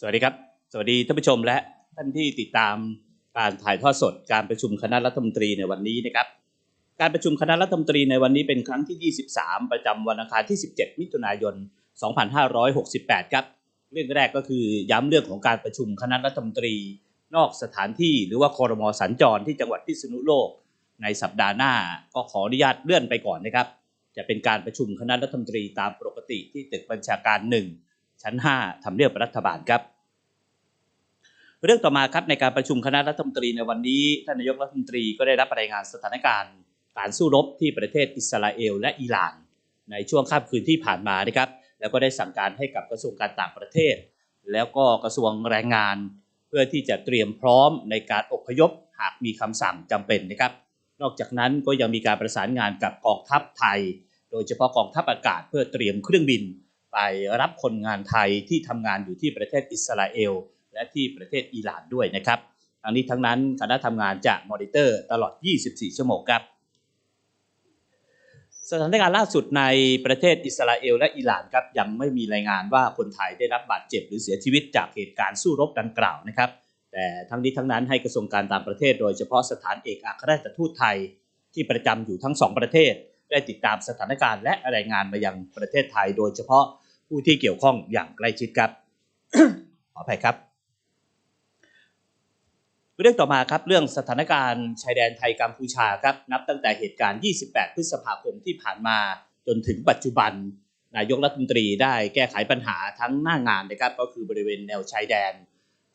สวัสดีครับ สวัสดีท่านผู้ชมและท่านที่ติดตามการถ่ายทอดสดการประชุมคณะรัฐมนตรีในวันนี้นะครับ การประชุมคณะรัฐมนตรีในวันนี้เป็นครั้งที่ 23 ประจำวันอังคารที่ 17 มิถุนายน 2568 ครับ เรื่องแรกก็คือย้ำเรื่องของการประชุมคณะรัฐมนตรี นอกสถานที่หรือว่าคอรมอสัญจรที่จังหวัดพิษณุโลก ในสัปดาห์หน้าก็ขออนุญาตเลื่อนไปก่อนนะครับ จะเป็นการประชุมคณะรัฐมนตรีตามปกติที่ตึกบัญชาการ1 ชั้น 5ทำเนียบรัฐบาลครับ เรื่องต่อมาครับในการประชุมคณะรัฐมนตรีในวันนี้ท่านนายกรัฐมนตรีก็ได้รับรายงานสถานการณ์การสู้รบที่ประเทศอิสราเอลและอิหร่าน ในช่วงค่ำคืนที่ผ่านมานะครับแล้วก็ได้สั่งการให้กับกระทรวงการต่างประเทศ แล้วก็กระทรวงแรงงาน เพื่อที่จะเตรียมพร้อมในการอพยพหากมีคำสั่งจำเป็นนะครับ นอกจากนั้นก็ยังมีการประสานงานกับกองทัพไทย โดยเฉพาะกองทัพอากาศเพื่อเตรียมเครื่องบิน ไปรับคนงานไทยที่ทำงานอยู่ที่ประเทศอิสราเอล และที่ประเทศอิหร่านด้วยนะครับทั้งนี้ทั้งนั้นคณะทำงานจะมอนิเตอร์ตลอด 24 ชั่วโมงครับสถานการณ์ล่าสุดในประเทศอิสราเอลและอิหร่านครับยังไม่มีรายงานว่าคนไทยได้รับบาดเจ็บหรือเสียชีวิตจากเหตุการณ์สู้รบดังกล่าวนะครับ แต่ทั้งนี้ทั้งนั้นให้กระทรวงการต่างประเทศ โดยเฉพาะสถานเอกอัครราชทูตไทย ที่ประจำอยู่ทั้งสองประเทศ ได้ติดตามสถานการณ์และรายงานมายังประเทศไทย โดยเฉพาะ ผู้ที่เกี่ยวข้องอย่างใกล้ชิดครับ ขออภัยครับ เรื่องต่อมาครับเรื่องสถานการณ์ชายแดนไทยกัมพูชาครับนับตั้งแต่เหตุการณ์ 28 พฤษภาคมที่ผ่านมาจนถึงปัจจุบัน นายกรัฐมนตรีได้แก้ไขปัญหาทั้งหน้างานนะครับ ก็คือบริเวณแนวชายแดน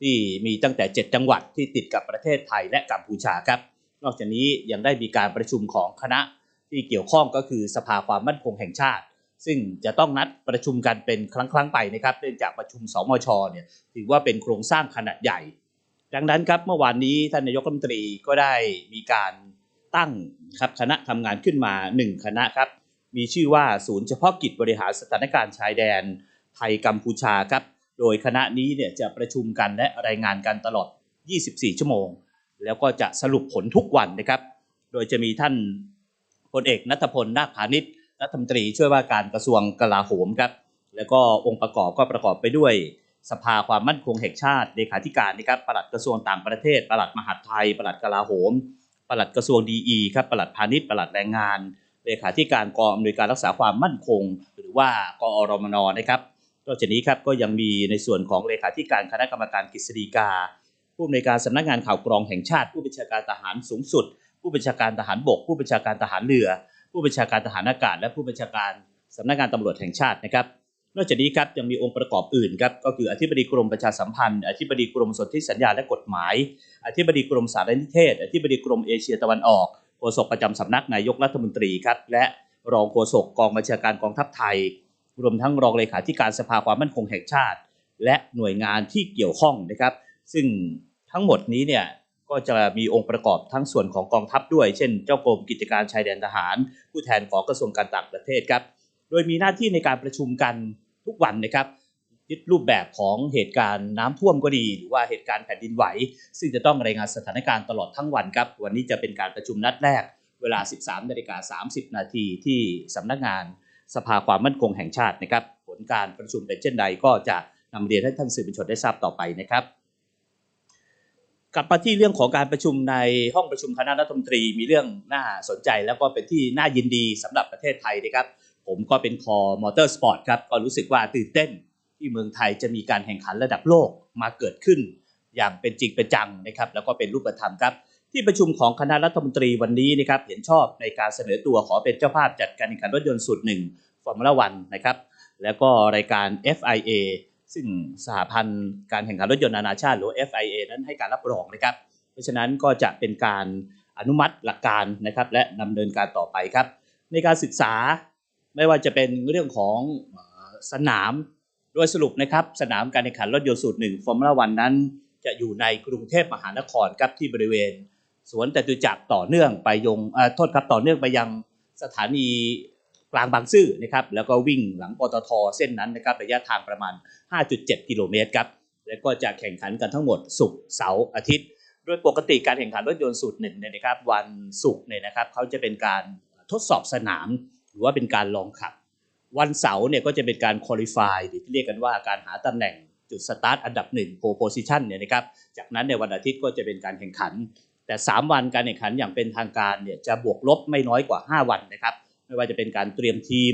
ที่มีตั้งแต่ 7 จังหวัดที่ติดกับประเทศไทยและกัมพูชาครับ นอกจากนี้ยังได้มีการประชุมของคณะที่เกี่ยวข้องก็คือสภาความมั่นคงแห่งชาติ ซึ่งจะต้องนัดประชุมกันเป็นครั้งๆไปนะครับเนื่องจากประชุมสมชเนี่ยถือว่าเป็นโครงสร้างขนาดใหญ่ ดังนั้นครับเมื่อวานนี้ท่านนายกรัฐมนตรีก็ได้มีการตั้งครับคณะทำงานขึ้นมา 1 คณะครับมีชื่อว่าศูนย์เฉพาะกิจบริหารสถานการณ์ชายแดนไทยกัมพูชาครับโดยคณะนี้เนี่ยจะประชุมกันและรายงานกันตลอด 24 ชั่วโมง แล้วก็จะสรุปผลทุกวันนะครับ โดยจะมีท่านพลเอกนัทพลนาคพาณิชย์ รัฐมนตรีช่วยว่าการกระทรวงกลาโหมครับ แล้วก็องค์ประกอบก็ประกอบไปด้วย สภาความมั่นคงแห่งชาติเลขาธิการนะครับปลัดกระทรวงต่างประเทศปลัดมหาดไทยปลัดกลาโหมปลัดกระทรวงดีอีครับปลัดพาณิชย์ปลัดแรงงานเลขาธิการกองอำนวยการรักษาความมั่นคง หรือว่ากอรมนนะครับนอกจากนี้ครับก็ยังมีในส่วนของเลขาธิการคณะกรรมการกฤษฎีกา ผู้อำนวยการสำนักงานข่าวกรองแห่งชาติ ผู้บัญชาการทหารสูงสุด ผู้บัญชาการทหารบก ผู้บัญชาการทหารเรือ ผู้บัญชาการทหารอากาศ และผู้บัญชาการสำนักงานตำรวจแห่งชาตินะครับ นอกจากนี้ครับยังมีองค์ประกอบอื่นครับก็คืออธิบดีกรมประชาสัมพันธ์ อธิบดีกรมสนธิสัญญาและกฎหมาย อธิบดีกรมสารนิเทศ อธิบดีกรมเอเชียตะวันออกโฆษกประจำสำนักนายกรัฐมนตรีครับและรองโฆษกกองบัญชาการกองทัพไทย รวมทั้งรองเลขาธิการสภาความมั่นคงแห่งชาติ และหน่วยงานที่เกี่ยวข้องนะครับ ซึ่งทั้งหมดนี้เนี่ย ก็จะมีองค์ประกอบทั้งส่วนของกองทัพด้วย เช่น เจ้ากรมกิจการชายแดนทหาร ผู้แทนของกระทรวงการต่างประเทศครับ โดยมีหน้าที่ในการประชุมกันทุกวันนะครับยึดรูปแบบของเหตุการณ์น้ำท่วมก็ดี หรือว่าเหตุการณ์แผ่นดินไหว ซึ่งจะต้องรายงานสถานการณ์ตลอดทั้งวันครับ วันนี้จะเป็นการประชุมนัดแรก เวลา 13นาฬิกา30 นาทีที่สำนักงานสภาความมั่นคงแห่งชาตินะครับ ผลการประชุมเป็นเช่นใดก็จะนำเรียนให้ท่านสื่อมวลชนได้ทราบต่อไปนะครับ กลับมาที่เรื่องของการประชุมในห้องประชุมคณะรัฐมนตรีมีเรื่องน่าสนใจ แล้วก็เป็นที่น่ายินดีสำหรับประเทศไทยนะครับ ผมก็เป็นคอมอเตอร์สปอร์ตครับก็รู้สึกว่าตื่นเต้นที่เมืองไทยจะมีการแข่งขันระดับโลกมาเกิดขึ้น อย่างเป็นจริงเป็นจังนะครับ แล้วก็เป็นรูปธรรมครับ ที่ประชุมของคณะรัฐมนตรีวันนี้นะครับเห็นชอบในการเสนอตัวขอเป็นเจ้าภาพจัดการแข่งขันรถยนต์สูตรหนึ่งฟอร์มูล่าวันนะครับแล้วก็รายการ FIA ซึ่งสหพันธ์การแข่งขันรถยนต์นานาชาติหรือ FIA นั้นให้การรับรองนะครับ เพราะฉะนั้นก็จะเป็นการอนุมัติหลักการนะครับ และดำเนินการต่อไปครับ ในการศึกษาไม่ว่าจะเป็นเรื่องของสนามโดยสรุปนะครับ สนามการแข่งขันรถยนต์สูตรหนึ่งฟอร์มูล่าวันนั้น จะอยู่ในกรุงเทพมหานครครับที่บริเวณ สวนจตุจักรต่อเนื่องไปยงเออโทษครับต่อเนื่องไปยังสถานี กลางบางซื่อนะครับแล้วก็วิ่งหลังปตทเส้นนั้นนะครับระยะทางประมาณ 5.7 กิโลเมตรครับแล้วก็จะแข่งขันกันทั้งหมดศุกร์เสาร์อาทิตย์ โดยปกติการแข่งขันรถยนต์สูตรหนึ่งเนี่ยนะครับวันศุกร์เนี่ยนะครับเขาจะเป็นการทดสอบสนาม หรือว่าเป็นการลองขับ วันเสาร์เนี่ยก็จะเป็นการคุริฟายหรือที่เรียกกันว่าการหาตำแหน่งจุดสตาร์ทอันดับหนึ่งโพโพซิชันเนี่ยนะครับจากนั้นในวันอาทิตย์ก็จะเป็นการแข่งขัน แต่ 3 วันการแข่งขันอย่างเป็นทางการเนี่ยจะบวกลบไม่น้อยกว่า 5 วันนะครับ ไม่ว่าจะเป็นการเตรียมทีม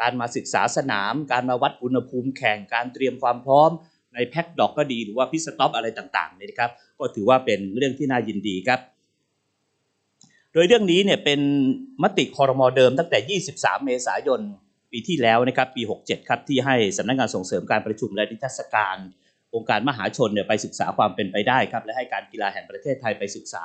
การมาศึกษาสนาม การมาวัดอุณหภูมิแข่งการเตรียมความพร้อม ในแพ็กดอกก็ดีหรือว่าพิสต็อปอะไรต่างๆเนี่ยนะครับก็ถือว่าเป็นเรื่องที่น่ายินดีครับ โดยเรื่องนี้เนี่ยเป็นมติคอรมอเดิมตั้งแต่ 23 เมษายนปีที่แล้วนะครับปี 67 ครับที่ให้สำนักงานส่งเสริมการประชุมและนิทรรศการองค์การมหาชนเนี่ยไปศึกษาความเป็นไปได้ครับ และให้การกีฬาแห่งประเทศไทยไปศึกษา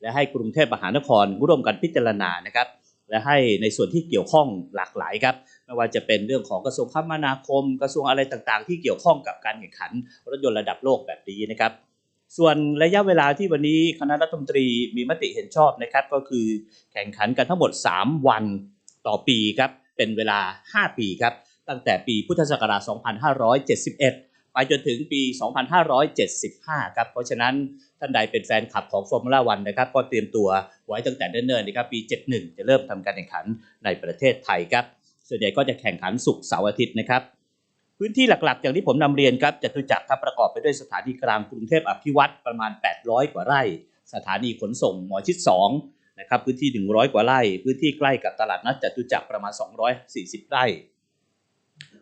และให้กรุงเทพมหานครร่วมกันพิจารณานะครับ และให้ในส่วนที่เกี่ยวข้องหลากหลายครับไม่ว่าจะเป็นเรื่องของกระทรวงคมนาคม กระทรวงอะไรต่างๆ ที่เกี่ยวข้องกับการแข่งขันรถยนต์ระดับโลกแบบนี้นะครับ ส่วนระยะเวลาที่วันนี้คณะรัฐมนตรีมีมติเห็นชอบนะครับ ก็คือแข่งขันกันทั้งหมด 3 วันต่อปีครับเป็นเวลา 5 ปีครับตั้งแต่ปีพุทธศักราช 2571 ไปจนถึงปี 2575 ครับ เพราะฉะนั้นท่านใดเป็นแฟนคลับของฟอร์มูล่าวันนะครับก็เตรียมตัวไว้ตั้งแต่เนิ่นๆนะครับปี 71 จะเริ่มทำการแข่งขันในประเทศไทยครับ ส่วนใหญ่ก็จะแข่งขันศุกร์เสาร์อาทิตย์นะครับ พื้นที่หลักๆ อย่างที่ผมนำเรียนครับจตุจักรครับประกอบไปด้วยสถานีกลางกรุงเทพอภิวัตรประมาณ 800 กว่าไร่ สถานีขนส่งหมอชิด 2 นะครับพื้นที่ 100 กว่าไร่ พื้นที่ใกล้กับตลาดนัดจตุจักรประมาณ 240 ไร่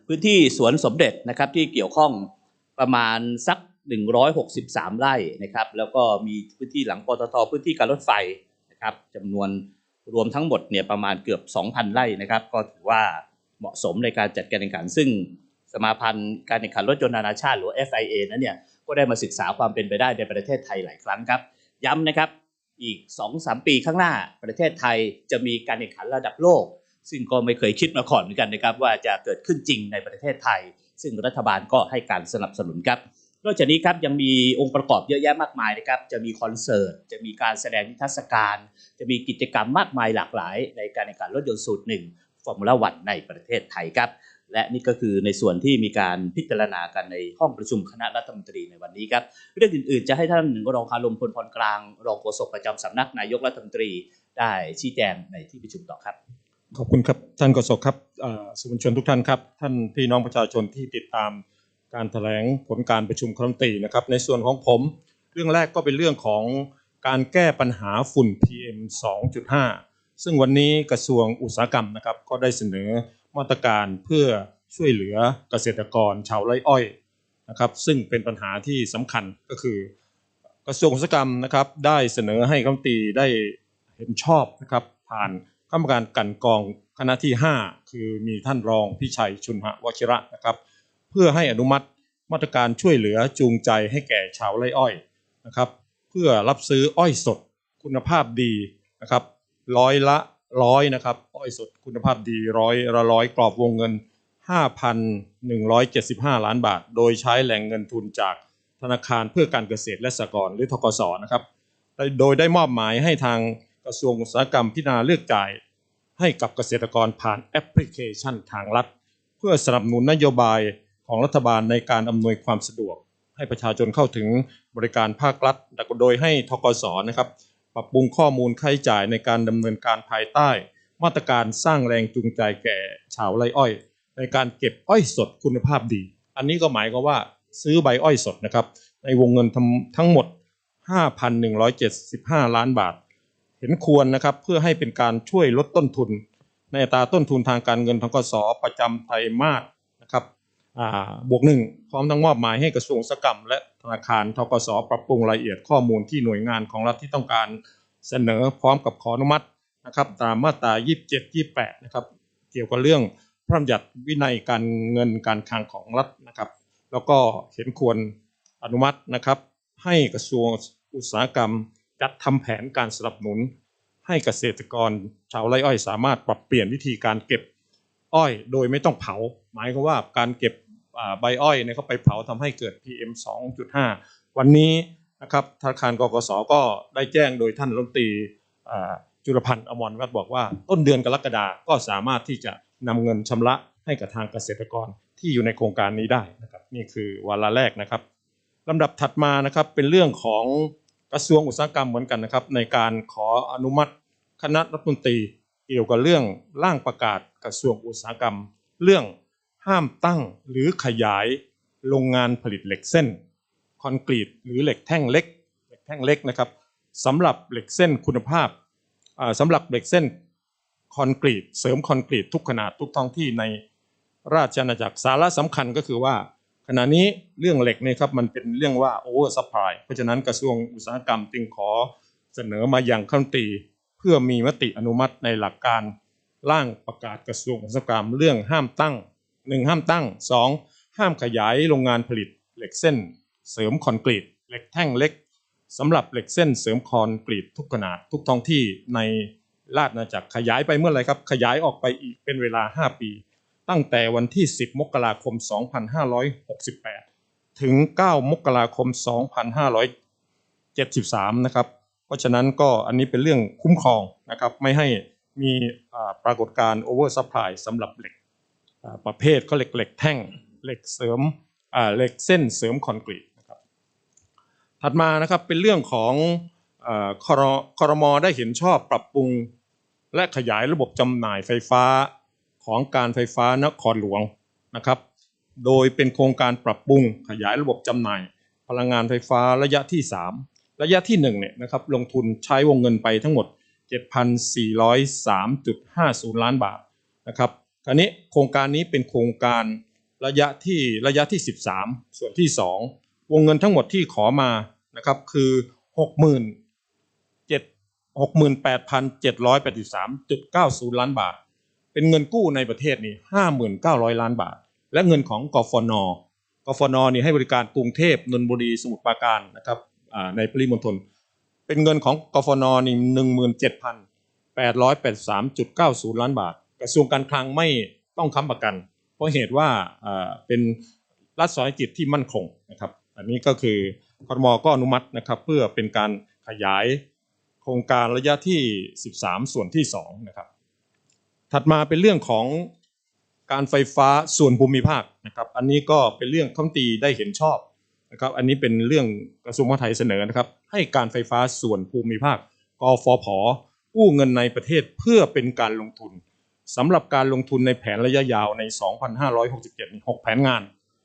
พื้นที่สวนสมเด็จนะครับที่เกี่ยวข้อง ประมาณสัก 163 ไร่นะครับ แล้วก็มีพื้นที่หลังปตทพื้นที่การรถไฟนะครับจำนวนรวมทั้งหมดเนี่ยประมาณเกือบ 2,000 ไร่นะครับ ก็ถือว่าเหมาะสมในการจัดการแข่งขัน ซึ่งสมาพันธ์การแข่งขันรถยนต์นานาชาติหรือ FIA นั้นเนี่ยก็ได้มาศึกษาความเป็นไปได้ในประเทศไทยหลายครั้งครับ ย้ำนะครับอีก 2-3 ปีข้างหน้าประเทศไทยจะมีการแข่งขันระดับโลก ซึ่งก็ไม่เคยคิดมาก่อนเหมือนกันนะครับว่าจะเกิดขึ้นจริงในประเทศไทย ซึ่งรัฐบาลก็ให้การสนับสนุนครับนอกจากนี้ครับยังมีองค์ประกอบเยอะแยะมากมายนะครับจะมีคอนเสิร์ต จะมีการแสดงนิทรรศการ จะมีกิจกรรมมากมายหลากหลาย ในการแข่งขันรถยนต์สูตรหนึ่งฟอร์มูล่าวันในประเทศไทยครับและนี่ก็คือในส่วนที่มีการพิจารณากันในห้องประชุมคณะรัฐมนตรีในวันนี้ครับเรื่องอื่นๆ จะให้ท่านรองคารมพลพรกลาง รองโฆษกประจำสำนักนายกรัฐมนตรี ได้ชี้แจงในที่ประชุมต่อครับ ขอบคุณครับท่านกศครับสื่อมวลชนทุกท่านครับ ท่านพี่น้องประชาชนที่ติดตามการแถลงผลการประชุมคณะรัฐมนตรีนะครับ ในส่วนของผม เรื่องแรกก็เป็นเรื่องของการแก้ปัญหาฝุ่น PM 2.5 ซึ่งวันนี้กระทรวงอุตสาหกรรมนะครับก็ได้เสนอมาตรการเพื่อช่วยเหลือเกษตรกรชาวไร่อ้อยนะครับ ซึ่งเป็นปัญหาที่สำคัญก็คือ กระทรวงอุตสาหกรรมนะครับได้เสนอให้คณะรัฐมนตรีได้เห็นชอบนะครับผ่าน กรรมการกันกองคณะที่ 5 คือมีท่านรองพิชัยชุนหะวชิระนะครับ เพื่อให้อนุมัติมาตรการช่วยเหลือจูงใจให้แก่ชาวไร่อ้อยนะครับ เพื่อรับซื้ออ้อยสดคุณภาพดีนะครับร้อยละร้อยนะครับอ้อยสดคุณภาพดีร้อยละร้อยกรอบวงเงิน 5,175 ล้านบาท โดยใช้แหล่งเงินทุนจากธนาคารเพื่อการเกษตรและสหกรณ์หรือทกสนะครับ โดยได้มอบหมายให้ทาง กระทรวงอุตสาหกรรมพิจารณาเลือกจ่าย ให้กับเกษตรกรผ่านแอปพลิเคชันทางรัฐ เพื่อสนับสนุนนโยบายของรัฐบาลในการอำนวยความสะดวก ให้ประชาชนเข้าถึงบริการภาครัฐ โดยให้ทกสนะครับปรับปรุงข้อมูลค่าใช้จ่ายในการดำเนินการภายใต้ มาตรการสร้างแรงจูงใจแก่ชาวไร่อ้อย ในการเก็บอ้อยสดคุณภาพดี อันนี้ก็หมายความว่าซื้อใบอ้อยสดนะครับในวงเงินทั้งทั้งหมด 5,175 ล้านบาท เห็นควรนะครับเพื่อให้เป็นการช่วยลดต้นทุน ในอัตราต้นทุนทางการเงินทกสประจำไตรมาสนะครับบวกหนึ่งพร้อมทั้งมอบหมายให้กระทรวงสาหกรรม และธนาคารทกสปรับปรุงรายละเอียดข้อมูลที่หน่วยงานของรัฐที่ต้องการเสนอพร้อมกับขออนุมัตินะครับตามมาตรา 27 28 นะครับ เกี่ยวกับเรื่องพระราชบัญญัติวินัยการเงินการคลังของรัฐนะครับ แล้วก็เห็นควรอนุมัตินะครับ ให้กระทรวงอุตสาหกรรม จัดทำแผนการสนับสนุน ให้เกษตรกรชาวไร่อ้อยสามารถปรับเปลี่ยนวิธีการเก็บอ้อยโดยไม่ต้องเผา หมายความว่าการเก็บใบอ้อยเนี่ยเขาไปเผาทำให้เกิด PM 2.5 วันนี้นะครับธนาคารกกสก็ได้แจ้งโดยท่านรัฐมนตรีจุลพันธ์อมรวัฒน์บอกว่า ต้นเดือนกรกฎาก็สามารถที่จะนำเงินชำระให้กับทางเกษตรกรที่อยู่ในโครงการนี้ได้นะครับนี่คือวาระแรกนะครับลำดับถัดมานะครับเป็นเรื่องของ กระทรวงอุตสาหกรรมเหมือนกันนะครับ ในการขออนุมัติคณะรัฐมนตรีเกี่ยวกับเรื่องร่างประกาศกระทรวงอุตสาหกรรม เรื่องห้ามตั้งหรือขยายโรงงานผลิตเหล็กเส้น คอนกรีตหรือเหล็กแท่งเล็ก เหล็กแท่งเล็กนะครับสำหรับเหล็กเส้นคุณภาพอ่าสำหรับเหล็กเส้นคอนกรีตเสริมคอนกรีตทุกขนาดทุกท้องที่ในราชอาณาจักรสาระสำคัญก็คือว่า ขณะนี้เรื่องเหล็กเนี่ยครับมันเป็นเรื่องว่าโอเวอร์ซัพพลายเพราะฉะนั้นกระทรวงอุตสาหกรรมจึงขอเสนอมาอย่างขั้นตีเพื่อมีมติอนุมัติในหลักการร่างประกาศกระทรวงอุตสาหกรรมเรื่องห้ามตั้งหนึ่งห้ามตั้งสองห้ามขยายโรงงานผลิตเหล็กเส้น เสริมคอนกรีตเหล็กแท่งเล็กสำหรับเหล็กเส้นเสริมคอนกรีตทุกขนาดทุกท้องที่ในราชอาณาจักรขยายไปเมื่อไรครับ ขยายออกไปอีกเป็นเวลา 5 ปี ตั้งแต่วันที่ 10 มกราคม 2568 ถึง 9 มกราคม 2573 นะครับ เพราะฉะนั้นก็อันนี้เป็นเรื่องคุ้มครองนะครับ ไม่ให้มีปรากฏการณ์โอเวอร์ซัพพลายสำหรับเหล็กประเภทเขาเหล็กเหล็กแท่ง เหล็กเสริมเหล็กเส้นเสริมคอนกรีตนะครับถัดมานะครับเป็นเรื่องของเอครครมได้เห็นชอบปรับปรุง และขยายระบบจำหน่ายไฟฟ้า ของการไฟฟ้านครหลวงนะครับ โดยเป็นโครงการปรับปรุงขยายระบบจำหน่าย พลังงานไฟฟ้าระยะที่ 3 ระยะที่1เนี่ยนะครับลงทุนใช้วงเงินไปทั้งหมด 7,403.50 ล้านบาทนะครับคราวนี้โครงการนี้เป็นโครงการระยะที่ระยะที่ 13 ส่วนที่ 2 วงเงินทั้งหมดที่ขอมานะครับคือ60,000 68,783.90 ล้านบาท เป็นเงินกู้ในประเทศนี่5,900ล้านบาท และเงินของกฟนกฟนนี่ให้บริการกรุงเทพนนทบุรีสมุทรปราการนะครับในปริมณฑลเป็นเงินของกฟนนี่17,883.90ล้านบาท กระทรวงการคลังไม่ต้องค้ำประกัน เพราะเหตุว่าเป็นรัฐสาหกิจที่มั่นคงนะครับ อันนี้ก็คือครมก็อนุมัตินะครับเพื่อเป็นการขยายโครงการระยะที่ 13 ส่วนที่2นะครับ ถัดมาเป็นเรื่องของการไฟฟ้าส่วนภูมิภาคนะครับ อันนี้ก็เป็นเรื่องคำตีได้เห็นชอบนะครับ อันนี้เป็นเรื่องกระทรวงมหาดไทยเสนอนะครับ ให้การไฟฟ้าส่วนภูมิภาคกฟผกู้เงินในประเทศเพื่อเป็นการลงทุนสำหรับการลงทุนในแผนระยะยาวใน 2,567 6 แผนงาน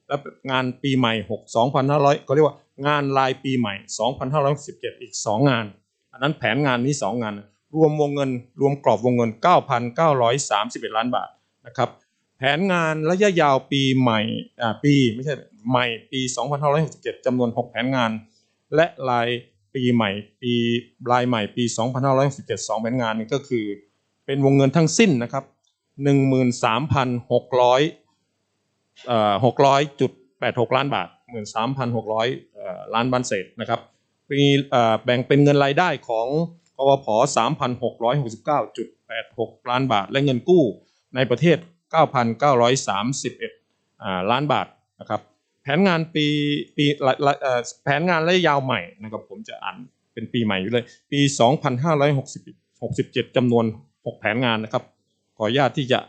และงานปีใหม่ 6 2,500ก็เรียกว่างานรายปีใหม่ 2,567 อีก 2 งาน อันนั้นแผนงานนี้ 2 งาน รวมวงเงิน รวมกรอบวงเงิน 9,931 ล้านบาทนะครับแผนงานระยะยาวปีใหม่ปีไม่ใช่ใหม่ปี 2567จำนวน 6 แผนงาน และรายปีใหม่ ปีรายใหม่ปี 2567 2 แผนงานนี่ก็คือ เป็นวงเงินทั้งสิ้นนะครับ13,600เอ่อ600.86 ล้านบาท 13,600เอ่อล้านบาทเศษนะครับปีแบ่งเป็นเงินรายได้ของ วพ3,669.86 ล้านบาท และเงินกู้ในประเทศ 9,931อ่าล้านบาทนะครับแผนงานปีปีละแผนงานระยะยาวใหม่นะครับผมจะอ่านเป็นปีใหม่อยู่เลย ปี 2,567จำนวน 6 แผนงานนะครับขออนุญาตที่จะ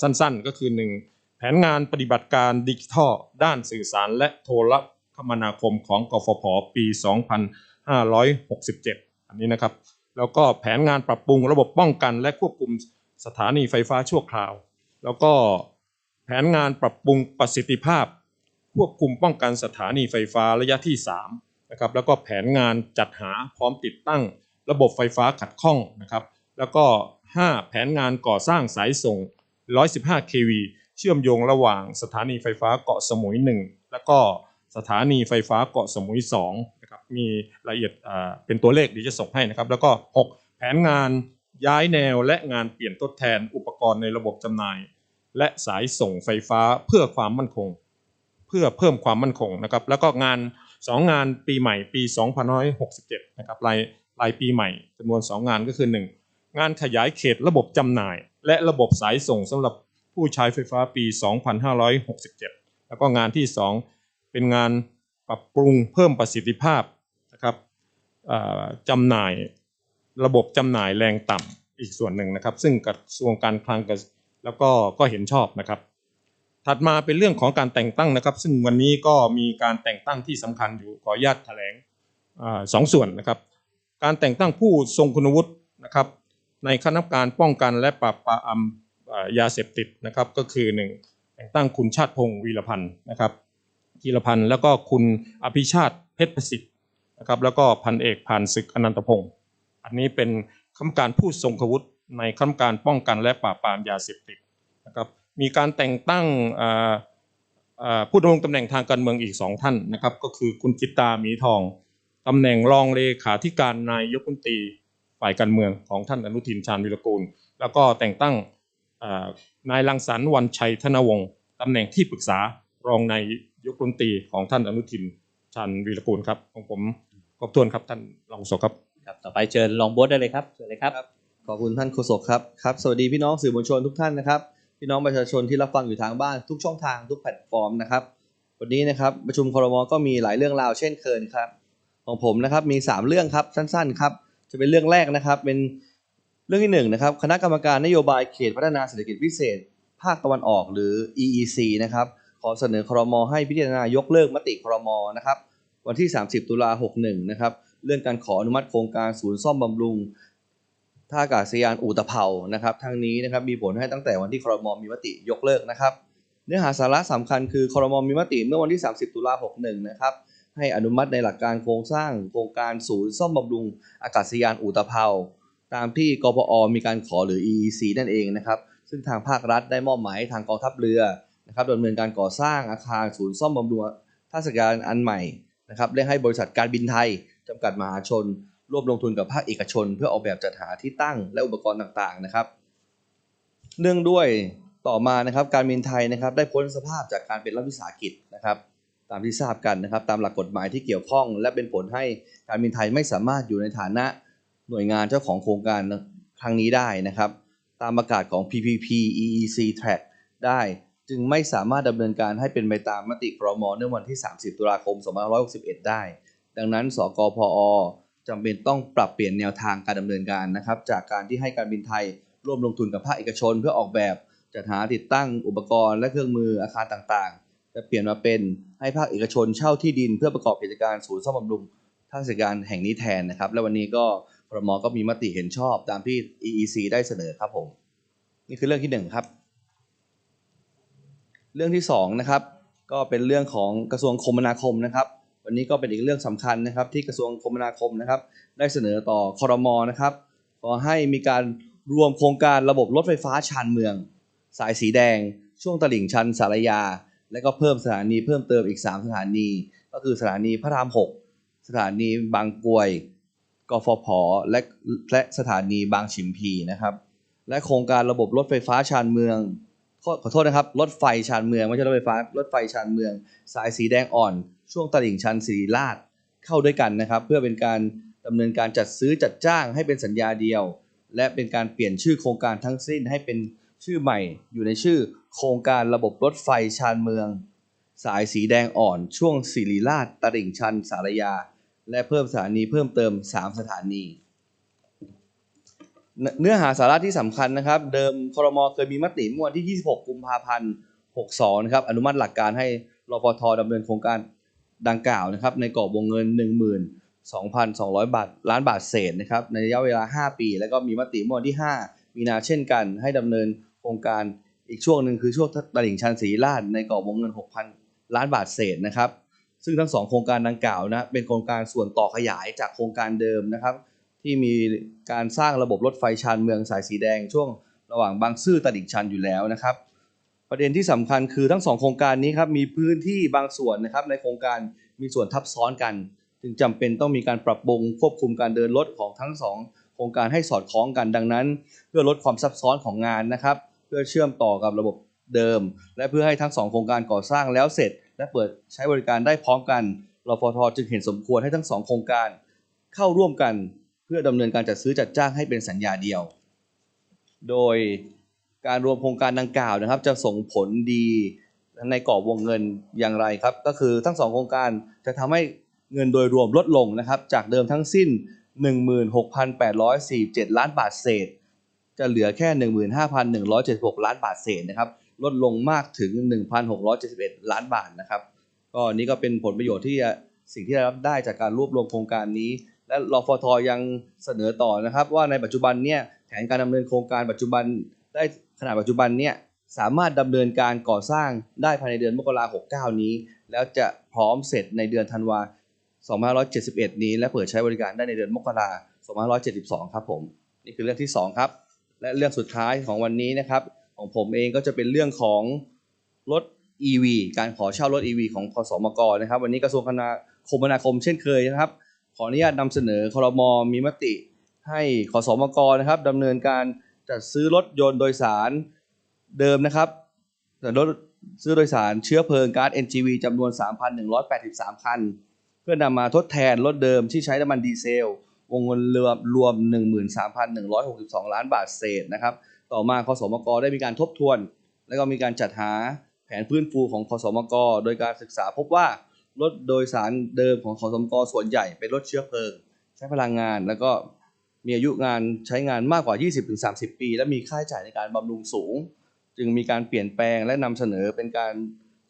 สั้นๆ ก็คือ 1 แผนงานปฏิบัติการดิจิทัลด้านสื่อสารและโทรคมนาคมของกฟผ ปี 2567 อันนี้นะครับ แล้วก็แผนงานปรับปรุงระบบป้องกัน และควบคุมสถานีไฟฟ้าชั่วคราว แล้วก็แผนงานปรับปรุงประสิทธิภาพ ควบคุมป้องกันสถานีไฟฟ้าระยะที่3นะครับแล้วก็แผนงานจัดหาพร้อมติดตั้งระบบไฟฟ้าขัดข้องนะครับแล้วก็ 5 แผนงานก่อสร้างสายส่ง 115 kV เชื่อมโยงระหว่างสถานีไฟฟ้าเกาะสมุย 1 แล้วก็สถานีไฟฟ้าเกาะสมุย 2 มีรายละเอียดเป็นตัวเลขเดียวจะส่งให้นะครับ แล้วก็ 6 แผนงานย้ายแนวและงานเปลี่ยนทดแทนอุปกรณ์ในระบบจำหน่าย และสายส่งไฟฟ้าเพื่อความมั่นคง เพื่อเพิ่มความมั่นคงนะครับ แล้วก็งาน 2 งานปีใหม่ปี2567 นะครับรายรายปีใหม่จำนวน 2 งานก็คือ 1 งานขยายเขตระบบจำหน่าย และระบบสายส่งสำหรับผู้ใช้ไฟฟ้าปี 2567 แล้วก็งานที่ 2 เป็นงานปรับปรุงเพิ่มประสิทธิภาพ จำหน่ายระบบจำหน่ายแรงต่ำอีกส่วนหนึ่งนะครับ ซึ่งกระทรวงการคลังกับแล้วก็ก็เห็นชอบนะครับ ถัดมาเป็นเรื่องของการแต่งตั้งนะครับ ซึ่งวันนี้ก็มีการแต่งตั้งที่สำคัญอยู่ขออนุญาตแถลงอสองส่วนนะครับ การแต่งตั้งผู้ทรงคุณวุฒินะครับ ในคณะกรรมการป้องกันและปราบปรามยาเสพติดนะครับ ก็คือหนึ่งแต่งตั้งคุณชาติพงศ์วีรพันธ์นะครับจีรพันธ์แล้วก็คุณอภิชาติเพชรประสิทธิ์ นะครับแล้วก็พันเอกผ่านศึกอนันตพงศ์อันนี้เป็นคำการผู้ทรงอาวุธในคำการป้องกันและปราบปรามยาเสพติดนะครับมีการแต่งตั้งผู้ดำรงตำแหน่งทางการเมืองอีกสองท่านนะครับก็คือคุณจิตตามีทองตำแหน่งรองเลขาธิการนายกรัฐมนตรีฝ่ายการเมืองของท่านอนุทินชาญวิรกูล แล้วก็แต่งตั้งนายรังสรรค์วันชัยธนวงศ์ตำแหน่งที่ปรึกษารองนายยกรัฐมนตรีของท่านอนุทินชาญวีรกูลครับของผม ขอบทวนครับท่านรองโฆษกครับครับ ต่อไปเชิญรองโบ๊ทได้เลยครับเชิญเลยครับ ขอบคุณท่านโฆษกครับครับ สวัสดีพี่น้องสื่อมวลชนทุกท่านนะครับพี่น้องประชาชนที่รับฟังอยู่ทางบ้านทุกช่องทางทุกแพลตฟอร์มนะครับวันนี้นะครับประชุมครมก็มีหลายเรื่องราวเช่นเคยครับ ของผมนะครับมี 3 เรื่องครับสั้นๆครับจะเป็นเรื่องแรกนะครับเป็นเรื่องที่หนึ่งนะครับคณะกรรมการนโยบายเขตพัฒนาเศรษฐกิจพิเศษ ภาคตะวันออกหรือ EEC นะครับขอเสนอครมให้พิจารณายกเลิกมติครมนะครับ วันที่ 30 ตุลา61 นะครับ เรื่องการขออนุมัติโครงการศูนย์ซ่อมบำรุงท่าอากาศยานอู่ตะเภานะครับทางนี้นะครับมีผลให้ตั้งแต่วันที่ครมมีมติยกเลิกนะครับ เนื้อหาสาระสำคัญคือครมมีมติเมื่อวันที่ 30 ตุลา61 นะครับให้อนุมัติในหลักการโครงสร้างโครงการศูนย์ซ่อมบำรุงอากาศยานอู่ตะเภาตามที่กปอมีการขอหรือ EEC นั่นเองนะครับ ซึ่งทางภาครัฐได้มอบหมายทางกองทัพเรือนะครับดำเนินการก่อสร้างอาคารศูนย์ซ่อมบำรุงท่าอากาศยานอันใหม่ นะครับและให้บริษัทการบินไทยจำกัดมหาชน ร่วมลงทุนกับภาคเอกชน เพื่อออกแบบจัดหาที่ตั้งและอุปกรณ์ต่างๆนะครับ เนื่องด้วยต่อมานะครับการบินไทยนะครับได้พ้นสภาพจากการเป็นรัฐวิสาหกิจนะครับ ตามที่ทราบกันนะครับตามหลักกฎหมายที่เกี่ยวข้อง และเป็นผลให้การบินไทยไม่สามารถอยู่ในฐานะหน่วยงานเจ้าของโครงการครั้งนี้ได้นะครับ ตามประกาศของ PPP EEC Track ได้ จึงไม่สามารถดำเนินการให้เป็นไปตามมติครมเมื่อวันที่ 30 ตุลาคม 2561 ได้ ดังนั้น สกพอจำเป็นต้องปรับเปลี่ยนแนวทางการดำเนินการนะครับ จากการที่ให้การบินไทยร่วมลงทุนกับภาคเอกชน เพื่อออกแบบจัดหาติดตั้งอุปกรณ์และเครื่องมืออาคารต่างๆ จะเปลี่ยนมาเป็นให้ภาคเอกชนเช่าที่ดิน เพื่อประกอบกิจการศูนย์ซ่อมบำรุงท่าราชการแห่งนี้แทนนะครับ และวันนี้ก็ครมก็มีมติเห็นชอบตามที่ EEC ได้เสนอครับผม นี่คือเรื่องที่หนึ่งครับ เรื่องที่สองนะครับก็เป็นเรื่องของกระทรวงคมนาคมนะครับ วันนี้ก็เป็นอีกเรื่องสำคัญนะครับ ที่กระทรวงคมนาคมนะครับ ได้เสนอต่อคอรมอนะครับขอให้มีการรวมโครงการระบบรถไฟฟ้าชานเมือง สายสีแดง ช่วงตลิ่งชันสารยา และก็เพิ่มสถานีเพิ่มเติมอีก 3 สถานี ก็คือสถานีพระราม 6 สถานีบางกวยกฟผและและสถานีบางฉิมพีนะครับ และโครงการระบบรถไฟฟ้าชานเมือง ขอโทษนะครับ รถไฟชานเมือง ไม่ใช่รถไฟฟ้า รถไฟชานเมือง สายสีแดงอ่อน ช่วงตลิ่งชันศิริราชเข้าด้วยกันนะครับ เพื่อเป็นการดำเนินการจัดซื้อจัดจ้างให้เป็นสัญญาเดียว และเป็นการเปลี่ยนชื่อโครงการทั้งสิ้นให้เป็นชื่อใหม่อยู่ในชื่อ โครงการระบบรถไฟชานเมือง สายสีแดงอ่อน ช่วงศิริราชตลิ่งชันสารยา และเพิ่มสถานีเพิ่มเติม 3 สถานี เนื้อหาสาระที่สำคัญนะครับ เดิมครมเคยมีมติเมื่อวันที่ 26 กุมภาพันธ์ 62 นะครับ อนุมัติหลักการให้รพทดำเนินโครงการดังกล่าวนะครับ ในกรอบวงเงิน 12,200 บาทล้านบาทเศษนะครับ ในระยะเวลา 5 ปี แล้วก็มีมติเมื่อวันที่ 5 มีนาเช่นกัน ให้ดำเนินโครงการอีกช่วงหนึ่งคือช่วงตลิ่งชันศรีราชในกรอบวงเงิน 6,000 ล้านบาทเศษนะครับ ซึ่งทั้งสองโครงการดังกล่าวนะเป็นโครงการส่วนต่อขยายจากโครงการเดิมนะครับ ที่มีการสร้างระบบรถไฟชานเมืองสายสีแดงช่วงระหว่างบางซื่อตลิ่งชันอยู่แล้วนะครับ ประเด็นที่สำคัญคือทั้งสองโครงการนี้ครับมีพื้นที่บางส่วนนะครับในโครงการมีส่วนทับซ้อนกัน จึงจำเป็นต้องมีการปรับปรุงควบคุมการเดินรถของทั้งสองโครงการให้สอดคล้องกันดังนั้น เพื่อลดความซับซ้อนของงานนะครับ เพื่อเชื่อมต่อกับระบบเดิม และเพื่อให้ทั้งสองโครงการก่อสร้างแล้วเสร็จ และเปิดใช้บริการได้พร้อมกันรฟทจึงเห็นสมควรให้ทั้งสองโครงการ เข้าร่วมกัน เพื่อดำเนินการจัดซื้อจัดจ้างให้เป็นสัญญาเดียว โดยการรวมโครงการดังกล่าวนะครับ จะส่งผลดีในกรอบวงเงินอย่างไรครับ ก็คือทั้งสองโครงการจะทำให้เงินโดยรวมลดลงนะครับ จากเดิมทั้งสิ้น 16,847 ล้านบาทเศษ จะเหลือแค่ 15,176 ล้านบาทเศษนะครับลดลงมากถึง 1,671 ล้านบาทนะครับ ก็นี่ก็เป็นผลประโยชน์ที่สิ่งที่ได้รับได้จากการรวบรวมโครงการนี้ และรอฟทยังเสนอต่อนะครับ ว่าในปัจจุบันเนี่ยแผนการดำเนินโครงการปัจจุบันได้ขนาดปัจจุบันเนี่ยสามารถดำเนินการก่อสร้างได้ภายในเดือนมกราคม69นี้ แล้วจะพร้อมเสร็จในเดือนธันวา2571 นี้ และเปิดใช้บริการได้ในเดือนมกราคม2572 ครับผม นี่คือเรื่องที่ 2 ครับ และเรื่องสุดท้ายของวันนี้นะครับ ของผมเองก็จะเป็นเรื่องของรถ EV การขอเช่ารถ EV ของคสมกนะครับ วันนี้กระทรวงคมนาคมเช่นเคยนะครับ ขออนุญาตนำเสนอครมมีมติ ให้ขอสมกนะครับดำเนินการจัดซื้อรถยนต์โดยสารเดิมนะครับแต่รถซื้อโดยสารเชื้อเพลิงก๊าซ NGV จำนวน 3,183 คัน เพื่อนำมาทดแทนรถเดิมที่ใช้น้ำมันดีเซล วงเงินรวมรวม 13,162 ล้านบาทเศษนะครับ ต่อมาคสมกได้มีการทบทวน แล้วก็มีการจัดหาแผนฟื้นฟูของคสมก โดยการศึกษาพบว่า รถโดยสารเดิมของคสมกส่วนใหญ่เป็นรถเชื้อเพลิง ใช้พลังงานแล้วก็มีอายุงานใช้งานมากกว่า 20-30 ปี และมีค่าใช้จ่ายในการบำรุงสูง จึงมีการเปลี่ยนแปลงและนำเสนอเป็นการ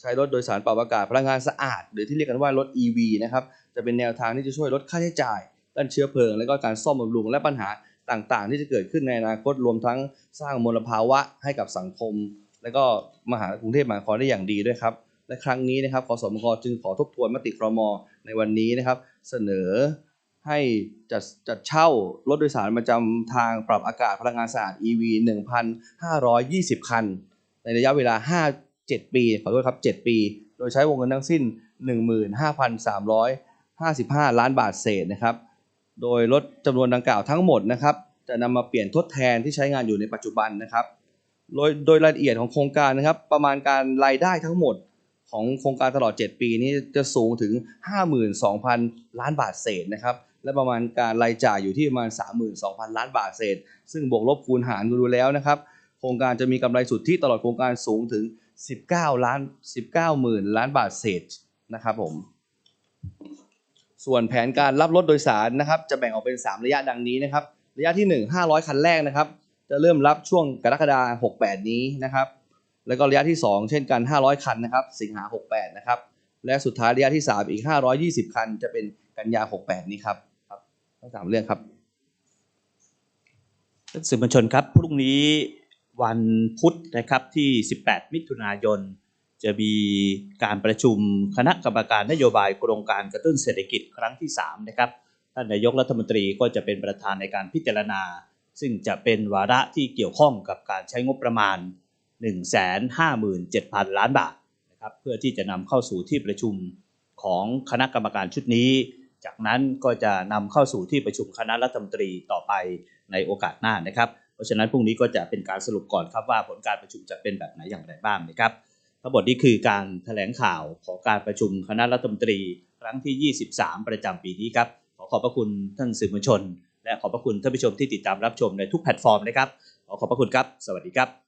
ใช้รถโดยสารปรับอากาศพลังงานสะอาด หรือที่เรียกกันว่ารถ EV นะครับจะเป็นแนวทางที่จะช่วยลดค่าใช้จ่ายด้านเชื้อเพลิง และก็การซ่อมบำรุงและปัญหาต่างๆ ที่จะเกิดขึ้นในอนาคตรวมทั้งสร้างมลภาวะให้กับสังคม และก็มหากรุงเทพมหานครได้อย่างดีด้วยครับ และครั้งนี้นะครับคสมกจึงขอทบทวนมติครมในวันนี้นะครับ เสนอให้จัดจัดเช่ารถโดยสารประจำทางปรับอากาศพลังงานสะอาด EV 1,520 คัน ในระยะเวลา 5 7 ปี ขอโทษครับ 7 ปี โดยใช้วงเงินทั้งสิ้น 15,355 ล้านบาทเศษนะครับ โดยรถจำนวนดังกล่าวทั้งหมดนะครับ จะนำมาเปลี่ยนทดแทนที่ใช้งานอยู่ในปัจจุบันนะครับ โดยโดยรายละเอียดของโครงการนะครับ ประมาณการรายได้ทั้งหมด ของโครงการตลอด 7 ปีนี้จะสูงถึง 52,000 ล้านบาทเศษนะครับและประมาณการรายจ่ายอยู่ที่ประมาณ 32,000 ล้านบาทเศษ ซึ่งบวกลบคูณหารดูแล้วนะครับโครงการจะมีกำไรสุทธิตลอดโครงการสูงถึง 19 ล้าน 19หมื่นล้านบาทเศษนะครับผมส่วนแผนการรับรถโดยสารนะครับจะแบ่งออกเป็น 3 ระยะดังนี้นะครับระยะที่ 1 500 คันแรกนะครับจะเริ่มรับช่วงกรกฎาคม68 นี้นะครับ แล้วก็ระยะที่ 2 เช่นกัน 500 คันนะครับ สิงหา 68 นะครับ และสุดท้ายระยะที่ 3 อีก 520 คัน จะเป็นกันยา 68 นี้ครับครับทั้งสามเรื่องครับท่านสื่อมวลชนครับ พรุ่งนี้วันพุธนะครับที่ 18 มิถุนายน จะมีการประชุมคณะกรรมการนโยบายโครงการกระตุ้นเศรษฐกิจครั้งที่ 3 นะครับ ท่านนายกรัฐมนตรีก็จะเป็นประธานในการพิจารณา ซึ่งจะเป็นวาระที่เกี่ยวข้องกับการใช้งบประมาณ 157,000 ล้านบาทนะครับเพื่อที่จะนำเข้าสู่ที่ประชุมของคณะกรรมการชุดนี้ จากนั้นก็จะนำเข้าสู่ที่ประชุมคณะรัฐมนตรีต่อไปในโอกาสหน้านะครับ เพราะฉะนั้นพรุ่งนี้ก็จะเป็นการสรุปก่อนครับว่าผลการประชุมจะเป็นแบบไหนอย่างไรบ้างนะครับทั้งหมดนี้คือการแถลงข่าวของการประชุมคณะรัฐมนตรี ครั้งที่ 23 ประจำปีนี้ครับขอขอบพระคุณท่านสื่อมวลชน และขอบพระคุณท่านผู้ชมที่ติดตามรับชมในทุกแพลตฟอร์มนะครับขอขอบพระคุณครับ สวัสดีครับ